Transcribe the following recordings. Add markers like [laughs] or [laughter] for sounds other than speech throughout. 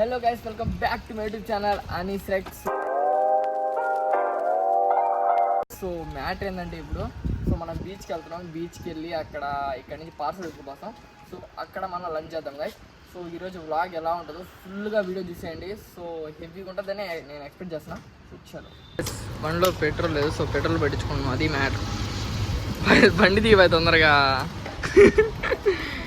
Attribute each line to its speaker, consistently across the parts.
Speaker 1: Hello guys welcome back to my YouTube channel అని సెక్స్ so matter ఏంటంటే ఇప్పుడు సో మనం బీచ్కి వెళ్తున్నాం. బీచ్కి వెళ్ళి అక్కడ ఇక్కడ నుంచి పార్సల్ తీసుకుపోతాం. సో అక్కడ మనం లంచ్ చేద్దాం గైస్ సో ఈరోజు వ్లాగ్ ఎలా ఉంటుందో ఫుల్గా వీడియో చూసేయండి. సో హెవీగా ఉంటుందని నేను ఎక్స్పెక్ట్ చేస్తున్నా. వచ్చాను బండిలో పెట్రోల్ లేదు. సో పెట్రోల్ పెట్టించుకున్నాం అది మ్యాటర్ [laughs] బండి తీయ తొందరగా. [laughs]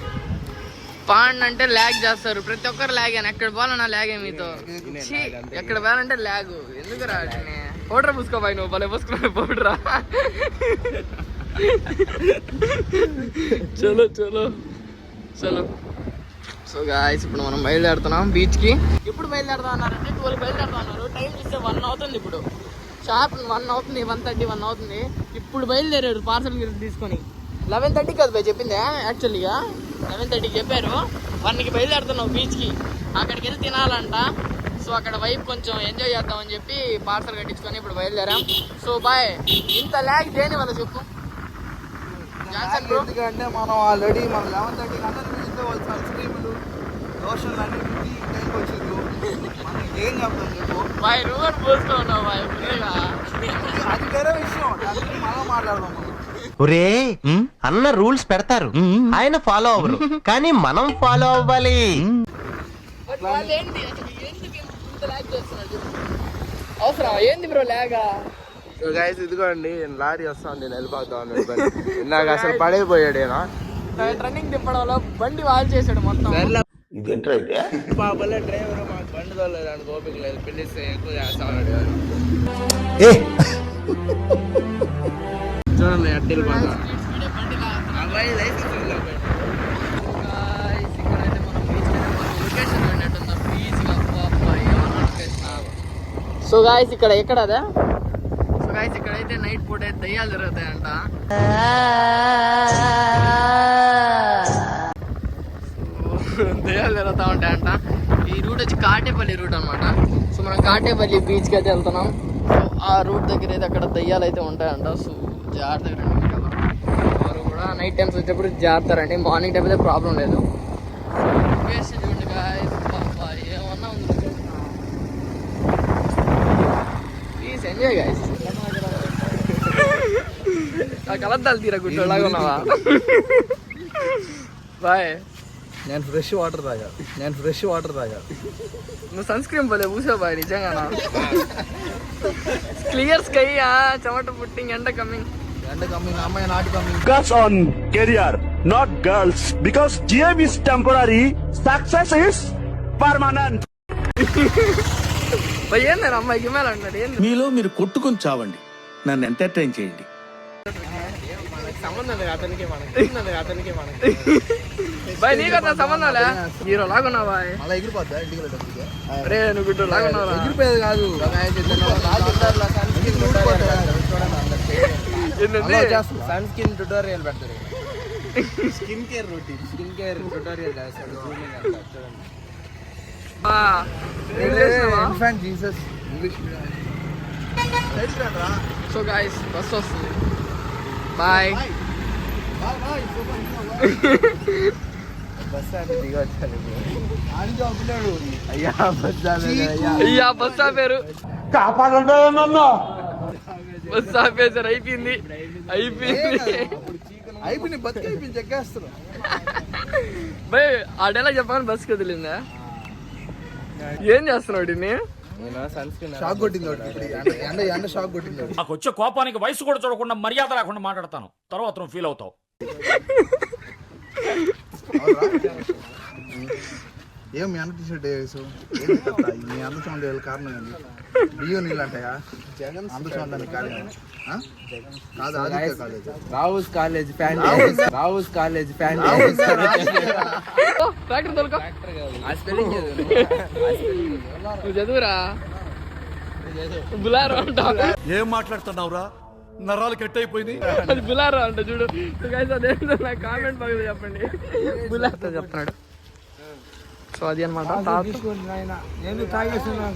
Speaker 1: పాండ్ అంటే ల్యాగ్ చేస్తారు. ప్రతి ఒక్కరు ల్యాగ్ అని ఎక్కడ పోవాలన్నా ల్యాగే మీతో. ఎక్కడ పోవాలంటే ల్యాగ్ ఎందుకు రా పౌడర్ పూసుకోబాయి నువ్వు భలే పూసుకున్నావు పౌడరా. చలో చలో చలో. సో గాయస్ ఇప్పుడు మనం బయలుదేరుతున్నాం బీచ్కి ఇప్పుడు బయలుదేరుతాం అన్నారంటే ట్వెల్వ్ బయలుదేరుతా అన్నారు. టైం చూస్తే వన్ అవుతుంది ఇప్పుడు. షాప్ వన్ అవుతుంది వన్ థర్టీ వన్ అవుతుంది. ఇప్పుడు బయలుదేరాడు పార్సల్ తీసుకొని. లెవెన్ థర్టీకి కదా భయ్ చెప్పిందే యాక్చువల్గా లెవెన్ థర్టీకి చెప్పారు. వన్కి బయలుదేరుతున్నాం బీచ్కి అక్కడికి వెళ్ళి తినాలంట. సో అక్కడ వైపు కొంచెం ఎంజాయ్ చేద్దామని చెప్పి పార్సల్ కట్టించుకొని ఇప్పుడు బయలుదేరాం. సో బాయ్ ఇంత ల్యాగ్ దేని వల్ల చెప్పు?
Speaker 2: ఎందుకంటే మనం ఆల్రెడీ మన లెవెన్ థర్టీ గంటల నుంచి వాళ్ళు సన్ స్క్రీన్లు లోషన్లు అన్ని టైంకి వచ్చిండ్రు మనం ఏం చెప్తాం చెప్పు?
Speaker 1: బాయ్ రూట్ పోస్తూ ఉన్నావు బాయ్
Speaker 2: అది వేరే విషయం. మళ్ళా మాట్లాడదాం మనం
Speaker 3: ఒరే అన్న రూల్స్ పెడతారు. ఆయన ఫాలో అవ్వరు. కానీ మనం ఫాలో అవ్వాలి.
Speaker 1: ఏంది బ్రో లాగా
Speaker 2: గైస్ ఇదిగోండి లారీ వస్తాను నేను వెళ్ళిపోతాను నాకు [laughs] అసలు పడైపోయాడు.
Speaker 1: రన్నింగ్ తిప్పడంలో బండి వాల్ చేశాడు మొత్తం.
Speaker 2: పాపలే డ్రైవర్ మాకు బండి తోలేదానికి ఓపిక లేదు. పిలిస్తే ఎక్కువ చేస్తా ఉన్నాడు [laughs] చూడండి
Speaker 1: చూడండి బీచ్ సో గాయస్ ఇక్కడ ఎక్కడ అదే? సో గాయస్ ఇక్కడైతే నైట్ పూట అయితే దయ్యాలు జరుగుతాయంట So, [laughs] దయ్యాలు జరుగుతూ ఉంటాయంట. ఈ రూట్ వచ్చి కాటేపల్లి రూట్ అన్నమాట. సో మనం కాటేపల్లి బీచ్కి అయితే వెళ్తున్నాం. సో ఆ రూట్ దగ్గర అయితే అక్కడ దయ్యాలు అయితే ఉంటాయంట. సో జాగ్రత్తగా ఎవరు. కూడా నైట్ టైమ్స్ వచ్చేప్పుడు జాగ్రత్త రండి. మార్నింగ్ టైం అయితే ప్రాబ్లం లేదు. చూడండి. అబ్బా, ఏమన్నా ఉంది? ప్లీజ్ ఎంజాయ్ గాయస్ కలద్దాలు తీరా గుడ్డోలాగా ఉన్నావా? బాయ్
Speaker 2: నేను ఫ్రెష్ వాటర్ తాగా. నేను ఫ్రెష్ వాటర్ తాగా.
Speaker 1: నువ్వు సన్ స్క్రీన్ పోలే పూసావు బాయ్ నిజంగా క్లియర్ స్కై చెమట పుట్టింగ్ ఎండ
Speaker 2: coming
Speaker 4: focus on career, not girls. Because GM is temporary, success is permanent.
Speaker 1: అమ్మాయికి మేలు అంటున్నాడు ఏంది?
Speaker 4: మీలో మీరు కొట్టుకొని చావండి. నన్ను ఎంటర్టైన్ చేయండి.
Speaker 2: సంబంధం లేదు అతనికి మనకి అతనికి మనకి.
Speaker 1: బాయ్ నీకు అతను సంబంధం లే హీరో లాగున్నావు బాయ్?
Speaker 2: మళ్ళీ ఎగిరిపోద్దా ఇంటికి వెళ్ళేటప్పటికి
Speaker 1: రే నువ్వు గుడ్డు లాగున్నావు?
Speaker 2: ఎగిరిపోయేది కాదు. సన్ స్కిన్ ట్యూటోరియల్ పెడతారు. Skin care routine skin care tutorial చేస్తాడు. చూడండి Jesus English
Speaker 1: so guys bus వస్తుంది. బాయ్
Speaker 2: బస్ అంటే అయ్యా బస్
Speaker 1: అయ్యా. బస్ ఆపేరు బస్ ఆపేసారు అయిపోయింది. అయిపోయింది.
Speaker 2: అయిపోయింది బతికి అయిపోయింది చెక్కేస్తారు
Speaker 1: భయ్ ఆడేలా చెప్పగానే బస్కి వదిలిందా? ఏం చేస్తున్నాడు ఇన్ని
Speaker 2: షాక్ కొట్టింది ఒకటి ఇప్పుడు ఎండ- ఎండ ఎండ షాక్ కొట్టింది ఒకటి.
Speaker 5: నాకు వచ్చే కోపానికి వయసు కూడా చూడకుండా మర్యాద లేకుండా మాట్లాడతాను. తర్వాత నువ్వు ఫీల్ అవుతావు.
Speaker 2: ఏం మీ అన్న టీషర్ట్ వేసావు? మీ సౌండ్ కారణం ఏంటి బియ్యం నీళ్ళు అంటాయా
Speaker 6: Rao's college fan Rao's college fan
Speaker 1: factory చదువురా. బులారో అంట.
Speaker 4: ఏం మాట్లాడుతున్నావురా? నరాలు కట్ అయిపోయింది
Speaker 1: అది బులారో అంట చూడు. Guys, అదేంటో నా కామెంట్ పక్కన చెప్పండి. బులారో చెప్తున్నాడు సో అది అనమాట
Speaker 6: నేను తాగేస్తున్నాను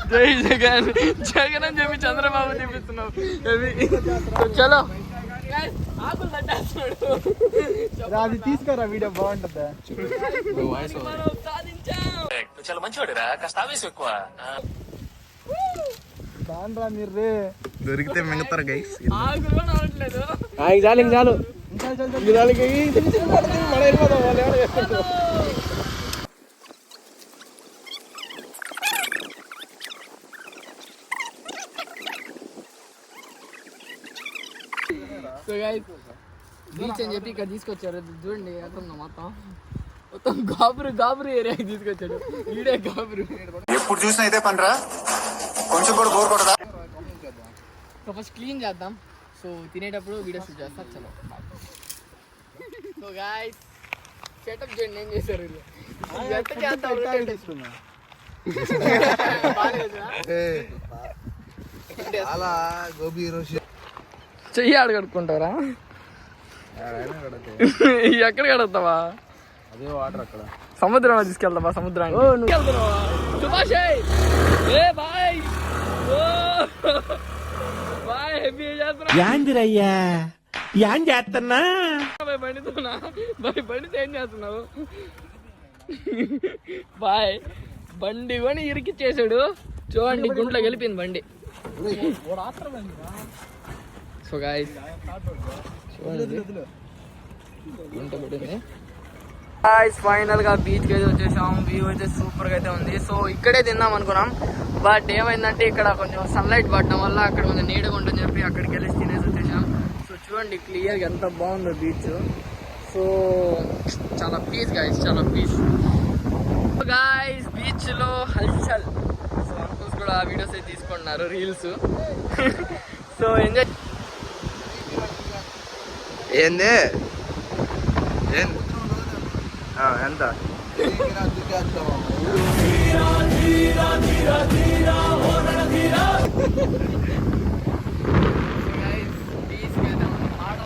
Speaker 1: జై జగన్. జగన్ అని చెప్పి చంద్రబాబు చూపిస్తున్నావు. చలో.
Speaker 2: అది తీసుకురా వీడియో బాగుంటుందా.
Speaker 1: మనం సాధించాం.
Speaker 2: దాండ్రా మీరు రే. దొరికితే మింగుతారు గైస్
Speaker 1: అవట్లేదు
Speaker 6: చాలు ఇంక చాలు.
Speaker 1: సో గైస్ బీచ్ అని చెప్పి ఇక్కడ తీసుకొచ్చారు చూడండి ఎట్లుందో మొత్తం మొత్తం గాబురు గాబురు ఏరియాకి తీసుకొచ్చాడు ఈడే గాబురు
Speaker 7: ఎప్పుడు చూసినా ఇదే పనిరా కొంచెం కూడా బోర్ కొట్టదా
Speaker 1: సో ఫస్ట్ క్లీన్ చేద్దాం సో తినేటప్పుడు వీడియో షూట్ చేస్తాం చలో సో గాయస్ సెటప్ చేయండి ఏం చేశారు వీళ్ళు ఎంత బాగాలేదా?
Speaker 2: అలా గోబీ రోషి
Speaker 1: చెయ్యి ఆడ కడుక్కుంటారా [laughs] ఎక్కడ కడుగుతావా?
Speaker 6: అదే వాటర్ అక్కడ
Speaker 1: సముద్రం తీసుకెళ్తావా? సముద్రానికి? సుభాష్ ఏ బాయ్! ఓ! బాయ్ హెవీ చేస్తున్నా.
Speaker 3: యాందిరయ్యా చేస్తున్నా
Speaker 1: బాయ్ బండితో ఏం చేస్తున్నావు? బాయ్ బండి కొని ఇరికిచ్చేసాడు. చూడండి గుంట్లో గెలిపింది బండి. సో గాయస్ చూడండి. గుంట పడింది. గాయస్ ఫైనల్గా బీచ్కి అయితే వచ్చేసాం. వ్యూ అయితే సూపర్గా అయితే ఉంది. సో ఇక్కడే తిందాం అనుకున్నాం. బట్ ఏమైందంటే ఇక్కడ కొంచెం సన్లైట్ పడడం వల్ల అక్కడ కొంచెం నీడగా ఉంటుందని చెప్పి అక్కడికి వెళ్ళి తినేసి వచ్చేసాం. సో చూడండి క్లియర్గా ఎంత బాగుందో బీచ్ సో చాలా పీస్ గాయస్ చాలా పీస్ గాయస్ బీచ్లో హల్చల్. సో అంకుల్స్ కూడా వీడియోస్ అయితే తీసుకుంటున్నారు రీల్స్ సో ఎంజాయ్
Speaker 2: ఏంది ఏంది ఆ, ఎంత
Speaker 1: గైస్ బీచ్కి అయితే మాట రావట్లేదు బైక్ అవుతాను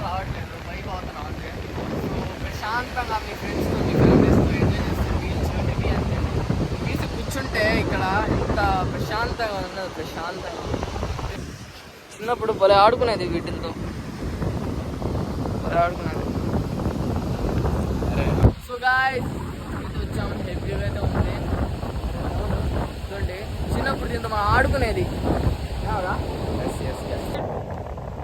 Speaker 1: రావట్లేదు ఎంత? ప్రశాంతంగా మీ ఫ్రెండ్స్తో మీ ఫ్యామిలీస్తో ఎంజాయ్ చేస్తే బీచ్ మేబీ అంతే బీచ్ కూర్చుంటే ఇక్కడ ఎంత ప్రశాంతంగా ఉన్నది ప్రశాంతంగా చిన్నప్పుడు భలే ఆడుకునేది వీటితో ఆడుకునేది సో గాయస్ వచ్చాం హెవీగా అయితే ఉంది. చూడండి చిన్నప్పుడు దీంతో మనం ఆడుకునేది.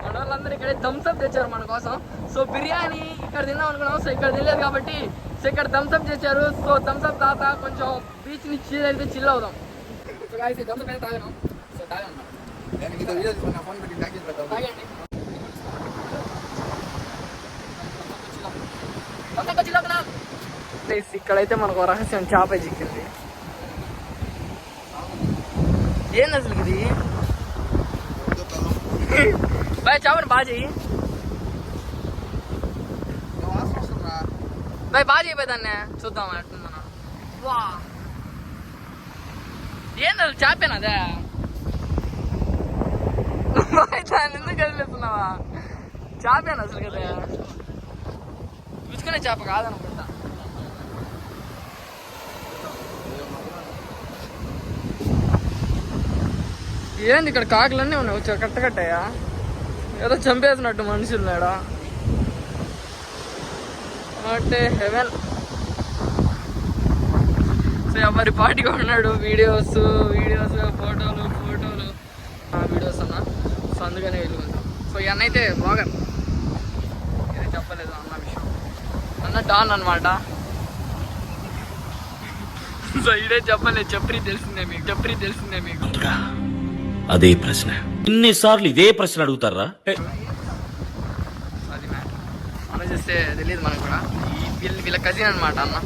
Speaker 1: మన వాళ్ళందరూ ఇక్కడ థమ్స్అప్ తెచ్చారు మన కోసం. సో బిర్యానీ ఇక్కడ తిన్నాం అనుకున్నాం. సో ఇక్కడ తినలేదు కాబట్టి సో ఇక్కడ థమ్స్అప్ తెచ్చారు సో థమ్స్అప్ తాత కొంచెం బీచ్ని చిల్ అయితే చిల్ అవుదాం. సో గాయస్ థమ్స్అప్ అయితే తాగాను. సో తాగాను.
Speaker 2: నేను మీతో వీడియో తీసుకున్నా ఫోన్ పెట్టి ట్యాగ్ చేసి పెడతాను
Speaker 1: తాగండి థమ్స్అప్ చిల్ అవుతున్నా Guys, ఇక్కడైతే మనకు రహస్యం చేప చిక్కింది. ఏంది అసలు ఇది? బాయ్ చేపని బాగా చెయ్యి.
Speaker 2: వాసన వస్తుందిరా
Speaker 1: బాయ్ బాగా చూద్దాం ఎట్లుందన్నా వా. ఏంది అసలు చేపేనా అదే? బాయ్ దాన్ని ఎందుకు కదిలిస్తున్నావా చేపేనా అసలు కదా? చూసుకునే చేప కాదనుకుంటా. ఏంది ఇక్కడ కాకులన్నీ ఉన్నాయి? వచ్చా కట్టకట్టయా ఏదో చంపేసినట్టు మనుషులు లేడా అంటే హెవెన్. సో ఎవరి పాటిగా ఉన్నాడు వీడియోస్ వీడియోస్ ఫోటోలు ఫోటోలు. వీడియోస్ అన్న. సో అందుకనే వెళ్ళుకుంటాం సో ఇవన్నీ అయితే బాగా ఇది చెప్పలేదు అన్న విషయం. అన్న డాన్ అనమాట సో ఇదే చెప్పలేదు. చెప్పి తెలిసిందే మీకు. చెప్పి తెలిసిందే మీకు.
Speaker 5: అదే ప్రశ్న. ఇన్నిసార్లు ఇదే ప్రశ్న అడుగుతారా?
Speaker 1: అది మ్యాటర్. ఆలోచిస్తే తెలియదు మనకు కూడా. ఈ వీళ్ళ వీళ్ళ కజిన్ అనమాట అన్న.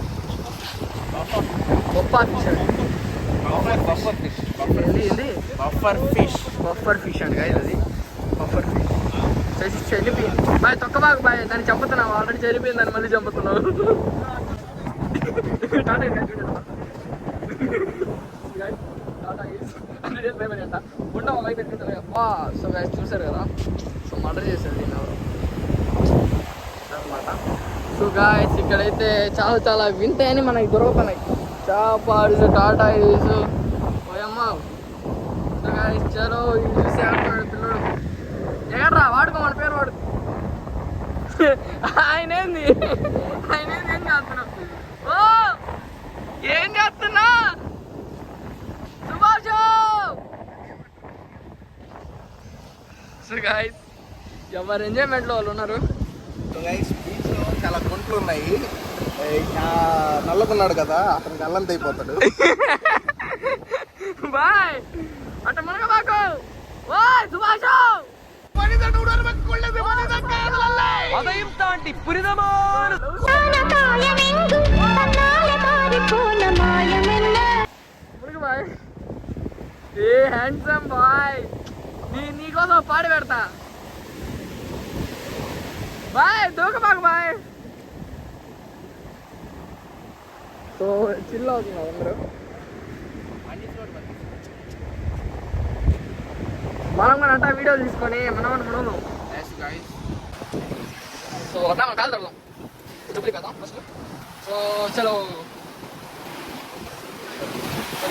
Speaker 1: ఫిష్
Speaker 6: బఫర్ ఫిష్
Speaker 1: ఏంది
Speaker 6: బఫర్ ఫిష్
Speaker 1: బఫర్ ఫిష్ అండి అది. బఫర్ ఫిష్ చేసి చెల్లిపోయింది బాయ్ తొక్క బాగా బాయ్. దాన్ని చంపుతున్నావు. ఆల్రెడీ చెల్లిపోయింది దాన్ని మళ్ళీ చంపుతున్నావు. [laughs] [laughs] హండ్రెడ్ డేస్ పెట్టుకుంటారు అబ్బా సో గైస్ చూసారు కదా? సో మర్డర్ చేశారు దీన్ని ఎవరు? అనమాట సో గాయస్ ఇక్కడైతే చాలా చాలా వింతాయని మనకి దొరకతున్నాయి చాపాడు టాటా ఈస్ ఓయమ్మ. సో గాయస్ చలో ఇది చూసి ఆడుతున్నాడు పిల్లడు. ఎగడ్రా వాడుకో మన పేరు వాడు. [laughs] ఆయన ఏంది ఆయన ఏంది ఏం చేస్తున్నాడు ఓ ఏం చేస్తున్నా సుభాష్ సో గాయస్ ఎవరు ఎంజాయ్మెంట్లో వాళ్ళు ఉన్నారు?
Speaker 2: సో గైస్ బీచ్లో చాలా గుంటలు ఉన్నాయి. నల్లకున్నాడు కదా అతనికి అల్లంత అయిపోతాడు. [laughs]
Speaker 1: బాయ్! అట్ట మనక బాకు! ఓయ్ సుభాష్! మురుగు బాయ్. ఏ హ్యాండ్సమ్ బాయ్ నీకోసం పాడి పెడతా. బాయ్ దూక బాకు బాయ్. సో చిల్ అవుతున్నారు అందరూ. మనం కూడా అంటా వీడియోలు తీసుకొని మనం మనం సో అట్లా మనం కాలు తడదాం డబ్బులు కదా ఫస్ట్ సో చలో.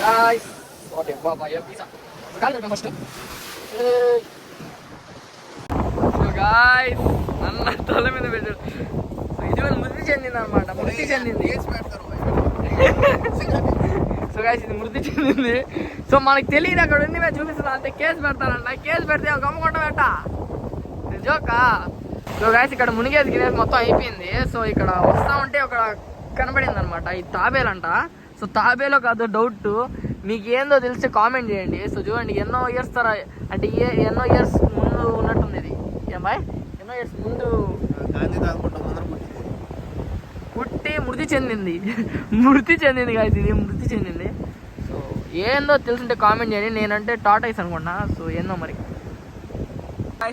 Speaker 1: గాయస్ ఓకే బాబా ఏ కాలు తడదాం ఫస్ట్ గాయస్ అన్న తల మీద పెట్టాడు సో ఇది వాళ్ళు మృతి చెందింది అనమాట మృతి చెందింది. సో గాయస్ ఇది మృతి చెందింది. సో మనకి తెలియదు అక్కడ ఉంది మేము చూపిస్తున్నా అంతే కేసు పెడతారంట. కేసు పెడితే ఒక అమ్మకుంట పెట్ట జోకా సో గాయస్ ఇక్కడ మునిగేది గినేది మొత్తం అయిపోయింది. సో ఇక్కడ వస్తా ఉంటే ఒక కనబడింది అనమాట ఇది తాబేలంట. సో తాబేలో కాదు డౌట్ మీకు ఏందో తెలిస్తే కామెంట్ చేయండి. సో చూడండి ఎన్నో ఇయర్స్ తర అంటే ఏ ఎన్నో ఇయర్స్ ముందు ఉన్నట్టుంది ఇది. ఏం బాయ్? ఎన్నో ఇయర్స్ ముందు పుట్టి మృతి చెందింది. [laughs] మృతి చెందింది కాదు ఇది మృతి చెందింది. సో ఏందో తెలుసుంటే కామెంట్ చేయండి. నేనంటే టాటాయిస్ అనుకున్నా సో ఏందో మరి?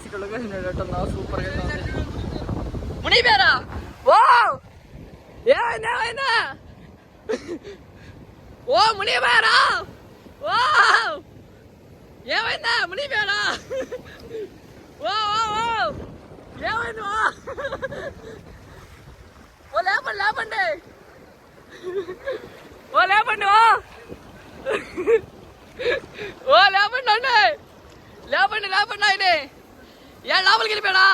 Speaker 1: ఇక్కడ లొకేషన్ ఎట్టుందా సూపర్గా ఉంది. మునిపేరా ఓ ఏమైంది? ఏమైందా ఓ మునిపేరా ఓ ఏమైందా మునిపేరా ఓ ఓ ఓ ఏమైంది ఓ ఓ లేపండి లేపండి ఓ లేపండి ఓ ఓ లేపండి అండి లేపండి లేపండి ఆయన ఏ లోపలికి వెళ్ళిపోయాడా